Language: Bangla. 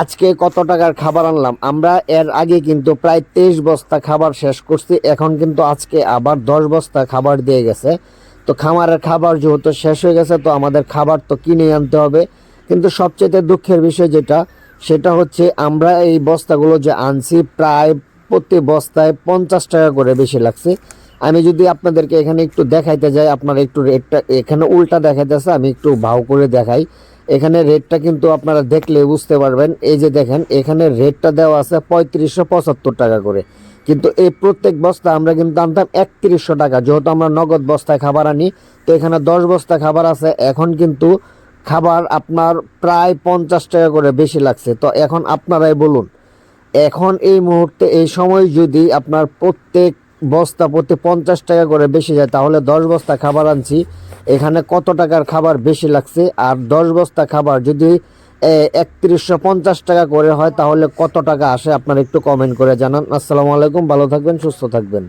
আজকে কত টাকার খাবার আনলাম? আমরা এর আগে কিন্তু প্রায় তেইশ বস্তা খাবার শেষ করছি, এখন কিন্তু আজকে আবার দশ বস্তা খাবার দিয়ে গেছে। তো খামারের খাবার যেহেতু শেষ হয়ে গেছে, তো আমাদের খাবার তো কিনে আনতে হবে। কিন্তু সবচেয়ে দুঃখের বিষয় যেটা, সেটা হচ্ছে আমরা এই বস্তাগুলো যে আনছি, প্রায় প্রতি বস্তায় পঞ্চাশ টাকা করে বেশি লাগছে। আমি যদি আপনাদেরকে এখানে একটু দেখাইতে যাই, আপনারা একটু রেটটা এখানে উল্টা দেখাইতেছে, আমি একটু ভাও করে দেখাই। এখানে রেটটা কিন্তু আপনারা দেখলে বুঝতে পারবেন। এই যে দেখেন, এখানে রেটটা দেওয়া আছে পঁয়ত্রিশশো পঁচাত্তর টাকা করে। কিন্তু এই প্রত্যেক বস্তা আমরা কিন্তু আনতাম একত্রিশশো টাকা, যেহেতু আমরা নগদ বস্তায় খাবার আনি। তো এখানে দশ বস্তা খাবার আছে, এখন কিন্তু খাবার আপনার প্রায় পঞ্চাশ টাকা করে বেশি লাগছে। তো এখন আপনারাই বলুন, এখন এই মুহূর্তে, এই সময় যদি আপনার প্রত্যেক বস্তা প্রতি পঞ্চাশ টাকা করে বেশি যায়, তাহলে দশ বস্তা খাবার আনছি। এখানে কত টাকার খাবার বেশি লাগছে? আর দশ বস্তা খাবার যদি একত্রিশশো পঞ্চাশ টাকা করে হয়, তাহলে কত টাকা আসে? আপনার একটু কমেন্ট করে জানান। আসসালামু আলাইকুম, ভালো থাকবেন, সুস্থ থাকবেন।